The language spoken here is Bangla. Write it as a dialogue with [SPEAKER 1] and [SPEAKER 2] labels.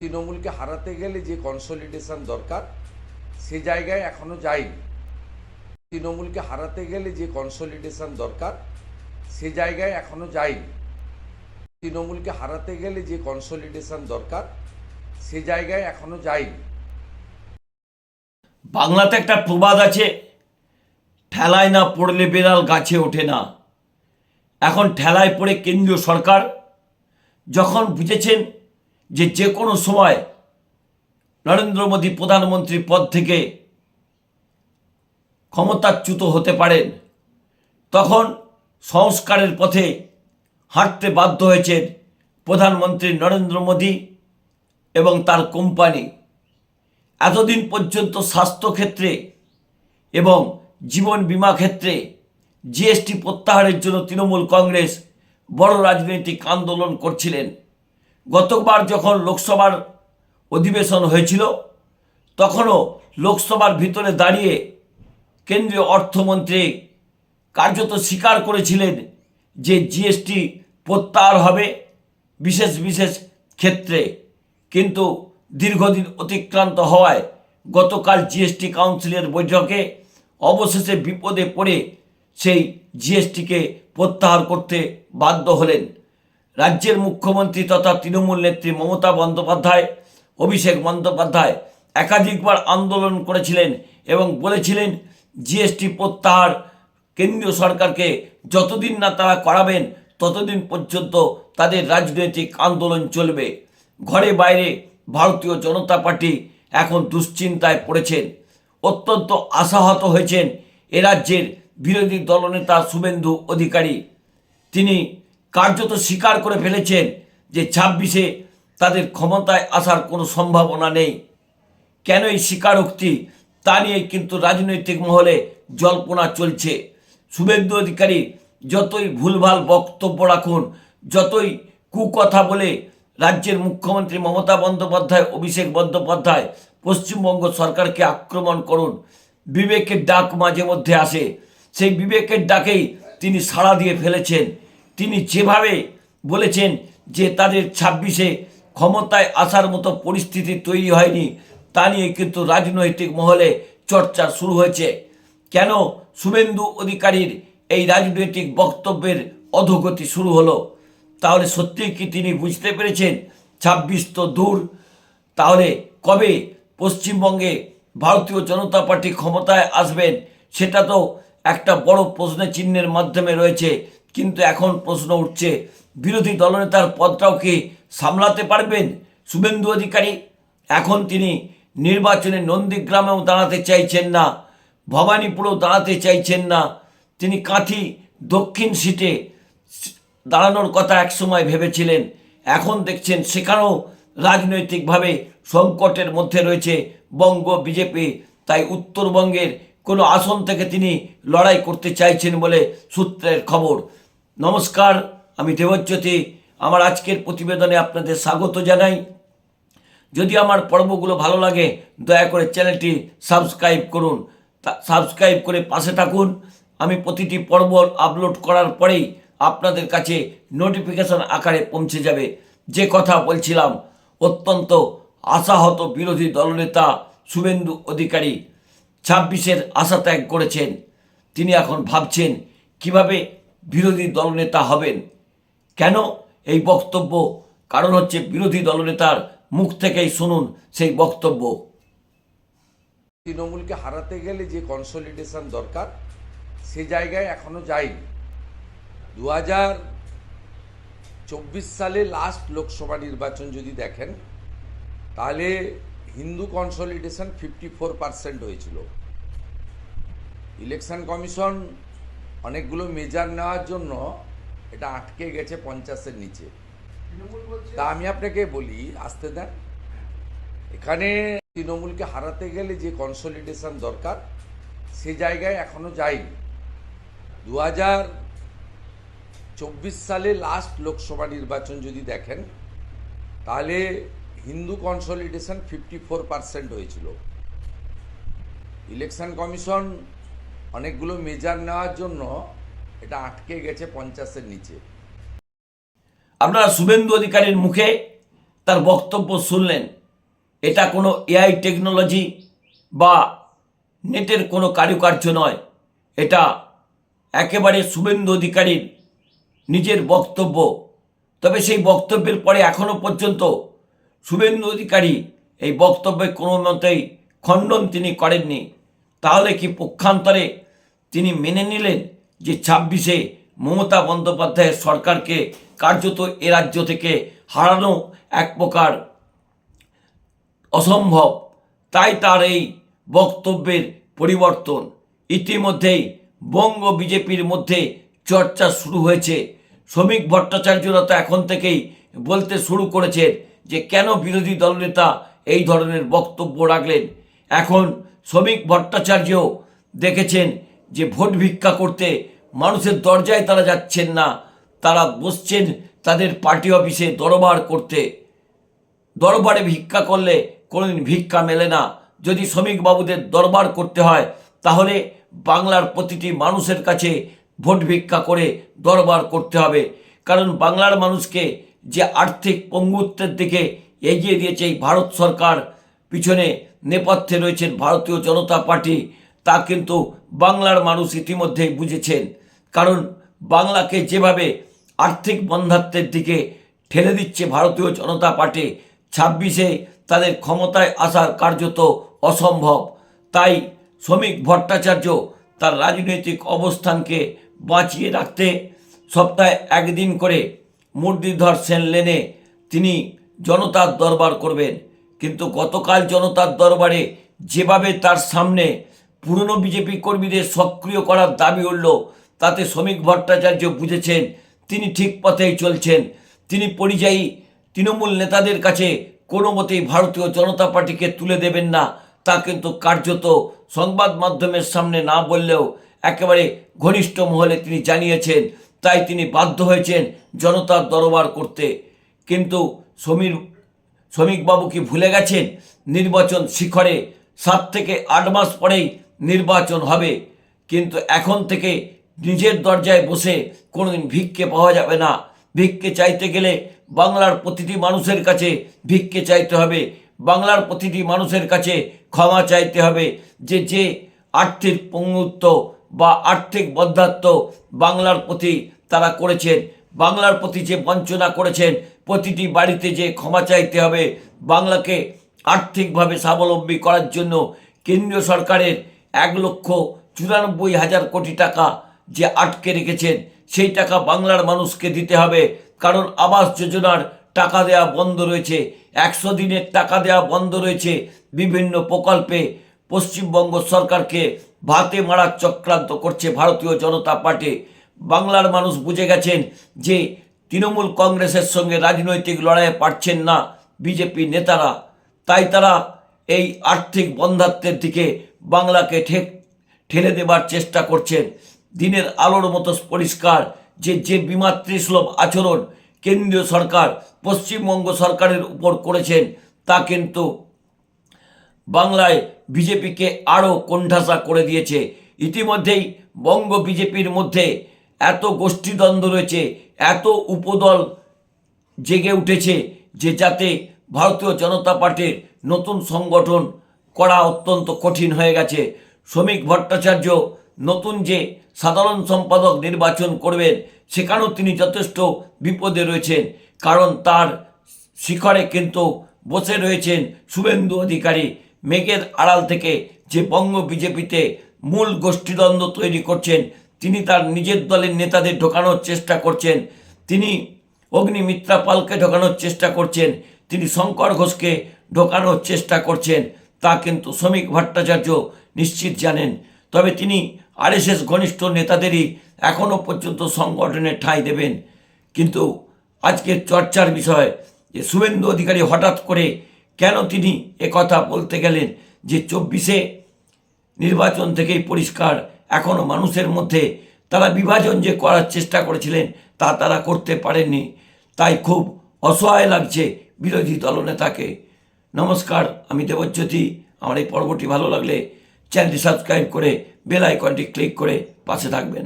[SPEAKER 1] তৃণমূলকে হারাতে গেলে যে কনসলিডেশন দরকার, সে জায়গায় এখনও যায়নি। তৃণমূলকে হারাতে গেলে যে কনসলিডেশন দরকার, সে জায়গায় এখনও যায়নি। তৃণমূলকে হারাতে গেলে যে কনসলিডেশন দরকার, সে জায়গায় এখনও যায়নি।
[SPEAKER 2] বাংলাতে একটা প্রবাদ আছে, ঠেলায় না পড়লে বেড়াল গাছে ওঠে না। এখন ঠেলায় পড়ে কেন্দ্রীয় সরকার, যখন বুঝেছেন যে যে কোনো সময় নরেন্দ্র মোদী প্রধানমন্ত্রী পদ থেকে ক্ষমতাচ্যুত হতে পারেন, তখন সংস্কারের পথে হাঁটতে বাধ্য হয়েছেন প্রধানমন্ত্রী নরেন্দ্র মোদী এবং তার কোম্পানি। এতদিন পর্যন্ত স্বাস্থ্যক্ষেত্রে এবং জীবন বীমা ক্ষেত্রে জিএসটি প্রত্যাহারের জন্য তৃণমূল কংগ্রেস বড় রাজনৈতিক আন্দোলন করছিলেন। গতবার যখন লোকসভার অধিবেশন হয়েছিল, তখনও লোকসভার ভিতরে দাঁড়িয়ে কেন্দ্রীয় অর্থমন্ত্রী কার্যত স্বীকার করেছিলেন যে জিএসটি প্রত্যাহার হবে বিশেষ বিশেষ ক্ষেত্রে। কিন্তু দীর্ঘদিন অতিক্রান্ত হওয়ায় গতকাল জিএসটি কাউন্সিলের বৈঠকে অবশেষে বিপদে পড়ে সেই জিএসটিকে প্রত্যাহার করতে বাধ্য হলেন। রাজ্যের মুখ্যমন্ত্রী তথা তৃণমূল নেত্রী মমতা বন্দ্যোপাধ্যায়, অভিষেক বন্দ্যোপাধ্যায় একাধিকবার আন্দোলন করেছিলেন এবং বলেছিলেন, জিএসটি প্রত্যাহার কেন্দ্রীয় সরকারকে যতদিন না তারা করাবেন, ততদিন পর্যন্ত তাদের রাজনৈতিক আন্দোলন চলবে। ঘরে বাইরে ভারতীয় জনতা পার্টি এখন দুশ্চিন্তায় পড়েছেন। অত্যন্ত আশাহত হয়েছেন এ রাজ্যের বিরোধী দলনেতা শুভেন্দু অধিকারী। তিনি কার্যত স্বীকার করে ফেলেছেন যে ছাব্বিশে তাদের ক্ষমতায় আসার কোনো সম্ভাবনা নেই। কেন এই স্বীকারোক্তি? তা নিয়ে কিন্তু রাজনৈতিক মহলে জল্পনা চলছে। শুভেন্দু অধিকারী যতই ভুলভাল বক্তব্য রাখুন, যতই কুকথা বলে রাজ্যের মুখ্যমন্ত্রী মমতা বন্দ্যোপাধ্যায়, অভিষেক বন্দ্যোপাধ্যায়, পশ্চিমবঙ্গ সরকারকে আক্রমণ করুন। বিবেকের ডাক মাঝে মধ্যে আসে। সেই বিবেকের ডাকেই তিনি সাড়া দিয়ে ফেলেছেন। তিনি যেভাবে বলেছেন যে তাদের ছাব্বিশে ক্ষমতায় আসার মতো পরিস্থিতি তৈরি হয়নি, তা নিয়ে কিন্তু রাজনৈতিক মহলে চর্চা শুরু হয়েছে। কেন শুভেন্দু অধিকারীর এই রাজনৈতিক বক্তব্যের অধোগতি শুরু হলো? তাহলে সত্যিই কি তিনি বুঝতে পেরেছেন? ছাব্বিশ তো দূর। তাহলে কবে পশ্চিমবঙ্গে ভারতীয় জনতা পার্টি ক্ষমতায় আসবেন, সেটা তো একটা বড় প্রশ্ন চিহ্নের মাধ্যমে রয়েছে। কিন্তু এখন প্রশ্ন উঠছে, বিরোধী দলনেতার পদটাও কি সামলাতে পারবেন? শুভেন্দু অধিকারী, এখন তিনি নির্বাচনে নন্দীগ্রামেও দাঁড়াতে চাইছেন না, ভবানীপুরেও দাঁড়াতে চাইছেন না। তিনি কাঁথি দক্ষিণ সিটে দাঁড়ানোর কথা একসময় ভেবেছিলেন, এখন দেখছেন সেখানেও রাজনৈতিকভাবে সংকটের মধ্যে রয়েছে বঙ্গ, বিজেপি। তাই উত্তরবঙ্গের কোনো আসন থেকে তিনি লড়াই করতে চাইছেন বলে সূত্রের খবর। নমস্কার, আমি দেবজ্যোতি। আমার আজকের প্রতিবেদনে আপনাদের স্বাগত জানাই। যদি আমার পর্বগুলো ভালো লাগে, দয়া করে চ্যানেলটি সাবস্ক্রাইব করুন। সাবস্ক্রাইব করে পাশে থাকুন। আমি প্রতিটি পর্ব আপলোড করার পরেই আপনাদের কাছে নোটিফিকেশন আকারে পৌঁছে যাবে। যে কথা বলছিলাম, অত্যন্ত আশাহত বিরোধী দলনেতা শুভেন্দু অধিকারী ছাব্বিশের আশা ত্যাগ করেছেন। তিনি এখন ভাবছেন, কীভাবে বিরোধী দলনেতা হবেন। কেন? এই বক্তব্য কারণ হচ্ছে বিরোধী দলনেতার মুখ থেকেই শুনুন সেই বক্তব্য।
[SPEAKER 1] তৃণমূলকে হারাতে গেলে যে কনসলিডেশন দরকার, সে জায়গায় এখনও যায়নি। দু হাজার চব্বিশ সালে লাস্ট লোকসভা নির্বাচন যদি দেখেন, তাহলে Hindu consolidation fifty four percent হয়েছিল। ইলেকশন কমিশন অনেকগুলো মেজার নেওয়ার জন্য এটা আটকে গেছে পঞ্চাশের নিচে। তা আমি আপনাকে বলি আসতে দেন। এখানে তৃণমূলকে হারাতে গেলে যে কনসলিডেশন দরকার সে জায়গায় এখনও যায়নি। দু হাজার চব্বিশ সালে লাস্ট লোকসভা নির্বাচন যদি দেখেন তাহলে Hindu consolidation fifty four percent হয়েছিল। ইলেকশন কমিশন অনেকগুলো মেজার নেওয়ার জন্য এটা আটকে গেছে পঞ্চাশের নিচে।
[SPEAKER 2] আপনারা শুভেন্দু অধিকারীর মুখে তার বক্তব্য শুনলেন। এটা কোনো এআই টেকনোলজি বা নেটের কোনো কারুকার্য নয়। এটা একেবারে শুভেন্দু অধিকারীর নিজের বক্তব্য। তবে সেই বক্তব্যের পরে এখনও পর্যন্ত শুভেন্দু অধিকারী এই বক্তব্যে কোনো মতেই খণ্ডন তিনি করেননি। তাহলে কি পক্ষান্তরে তিনি মেনে নিলেন যে ছাব্বিশে মমতা বন্দ্যোপাধ্যায়ের সরকারকে কার্যত এ রাজ্য থেকে হারানো এক প্রকার অসম্ভব। তাই তার এই বক্তব্যের পরিবর্তন। ইতিমধ্যেই বঙ্গ বিজেপির মধ্যে চর্চা শুরু হয়েছে। শ্রমিক ভট্টাচার্যরা তো এখন থেকেই বলতে শুরু করেছেন যে কেন বিরোধী দলনেতা এই ধরনের বক্তব্য রাখলেন। এখন শ্রমিক ভট্টাচার্য দেখেছেন যে ভোট ভিক্ষা করতে মানুষের দরজায় তারা যাচ্ছেন না, তারা বসছেন তাদের পার্টি অফিসে দরবার করতে। দরবারে ভিক্ষা করলে কোনোদিন ভিক্ষা মেলে না। যদি শ্রমিকবাবুদের দরবার করতে হয়, তাহলে বাংলার প্রতিটি মানুষের কাছে ভোট ভিক্ষা করে দরবার করতে হবে। কারণ বাংলার মানুষকে যে আর্থিক পঙ্গুত্বের দিকে এগিয়ে দিয়েছে এই ভারত সরকার, পিছনে নেপথ্যে রয়েছেন ভারতীয় জনতা পার্টি তা কিন্তু বাংলার মানুষ ইতিমধ্যেই বুঝেছেন। কারণ বাংলাকে যেভাবে আর্থিক বন্ধাত্বের দিকে ঠেলে দিচ্ছে ভারতীয় জনতা পার্টি, ছাব্বিশে তাদের ক্ষমতায় আসার কার্যত অসম্ভব। তাই শ্রমিক ভট্টাচার্য তার রাজনৈতিক অবস্থানকে বাঁচিয়ে রাখতে সপ্তাহে একদিন করে মুরলীধর সেন লেনে তিনি জনতার দরবার করবেন। কিন্তু গতকাল জনতার দরবারে যেভাবে তার সামনে পুরনো বিজেপি কর্মীদের সক্রিয় করার দাবি উঠল। তাতে শ্রমিক ভট্টাচার্য বুঝেছেন, তিনি ঠিক পথেই চলছেন। তিনি পরিযায়ী, তৃণমূল নেতাদের কাছে কোনো মতেই ভারতীয় জনতা পার্টিকে তুলে দেবেন না। তা কিন্তু কার্যত সংবাদ মাধ্যমের সামনে না বললেও একেবারে ঘনিষ্ঠ মহলে তিনি জানিয়েছেন, তাই তিনি বাধ্য হয়েছেন জনতার দরবার করতে। কিন্তু সমীর, শ্রমিকবাবু কি ভুলে গেছেন? নির্বাচন শিখরে সাত থেকে আট মাস পরেই নির্বাচন হবে। কিন্তু এখন থেকে নিজের দরজায় বসে কোনোদিন ভিক্ষে পাওয়া যাবে না। ভিক্ষে চাইতে গেলে বাংলার প্রতিটি মানুষের কাছে ভিক্ষে চাইতে হবে। বাংলার প্রতিটি মানুষের কাছে ক্ষমা চাইতে হবে। যে যে আর্থিক পঙ্গুত্ব বা আর্থিক বন্ধাত্ব বাংলার প্রতি তারা করেছেন, বাংলার প্রতি যে বঞ্চনা করেছেন, প্রতিটি বাড়িতে যে ক্ষমা চাইতে হবে, বাংলাকে আর্থিকভাবে স্বাবলম্বী করার জন্য কেন্দ্রীয় সরকারের এক লক্ষ চুরানব্বই হাজার কোটি টাকা যে আটকে রেখেছেন, সেই টাকা বাংলার মানুষকে দিতে হবে। কারণ আবাস যোজনার টাকা দেওয়া বন্ধ রয়েছে, একশো দিনের টাকা দেওয়া বন্ধ রয়েছে বিভিন্ন প্রকল্পে। পশ্চিমবঙ্গ সরকারকে ভাতে মারার চক্রান্ত করছে ভারতীয় জনতা পার্টি। বাংলার মানুষ বুঝে গেছেন যে তৃণমূল কংগ্রেসের সঙ্গে রাজনৈতিক লড়াইয়ে পারছেন না বিজেপি নেতারা। তাই তারা এই আর্থিক বন্ধাত্বের দিকে বাংলাকে ঠেক, ঠেলে দেবার চেষ্টা করছেন। দিনের আলোর মতো পরিষ্কার যে যে বিমাতৃসুলভ আচরণ কেন্দ্রীয় সরকার, পশ্চিমবঙ্গ সরকারের উপর করেছেন, তা কিন্তু বাংলায় বিজেপিকে আরও কোণঠাসা করে দিয়েছে। ইতিমধ্যেই বঙ্গ বিজেপির মধ্যে এত গোষ্ঠীদ্বন্দ্ব রয়েছে, এত উপদল জেগে উঠেছে যে, যাতে ভারতীয় জনতা পার্টির নতুন সংগঠন করা অত্যন্ত কঠিন হয়ে গেছে। শ্রমিক ভট্টাচার্য নতুন যে সাধারণ সম্পাদক নির্বাচন করবেন, সেখানেও তিনি যথেষ্ট বিপদে রয়েছেন। কারণ তার শিখরে কিন্তু বসে রয়েছেন শুভেন্দু অধিকারী। মেঘের আড়াল থেকে যে বঙ্গ বিজেপিতে মূল গোষ্ঠীদ্বন্দ্ব তৈরি করছেন, তিনি তার নিজের দলের নেতাদের ঢোকানোর চেষ্টা করছেন। তিনি অগ্নিমিত্রা পালকে ঢোকানোর চেষ্টা করছেন। তিনি শঙ্কর ঘোষকে ঢোকানোর চেষ্টা করছেন। তা কিন্তু শ্রমিক ভট্টাচার্য নিশ্চিত জানেন। তবে তিনি আরএসএস ঘনিষ্ঠ নেতাদেরই এখনও পর্যন্ত সংগঠনে ঠাঁই দেবেন। কিন্তু আজকের চর্চার বিষয় যে শুভেন্দু অধিকারী হঠাৎ করে কেন তিনি কথা বলতে গেলেন যে চব্বিশে নির্বাচন থেকেই পরিষ্কার এখনও মানুষের মধ্যে তারা বিভাজন যে করার চেষ্টা করেছিলেন তা তারা করতে পারেননি। তাই খুব অসহায় লাগছে বিরোধী দলনেতাকে। নমস্কার, আমি দেবজ্যোতি। আমার এই পর্বটি ভালো লাগলে চ্যানেলটি সাবস্ক্রাইব করে বেল আইকনটি ক্লিক করে পাশে থাকবেন।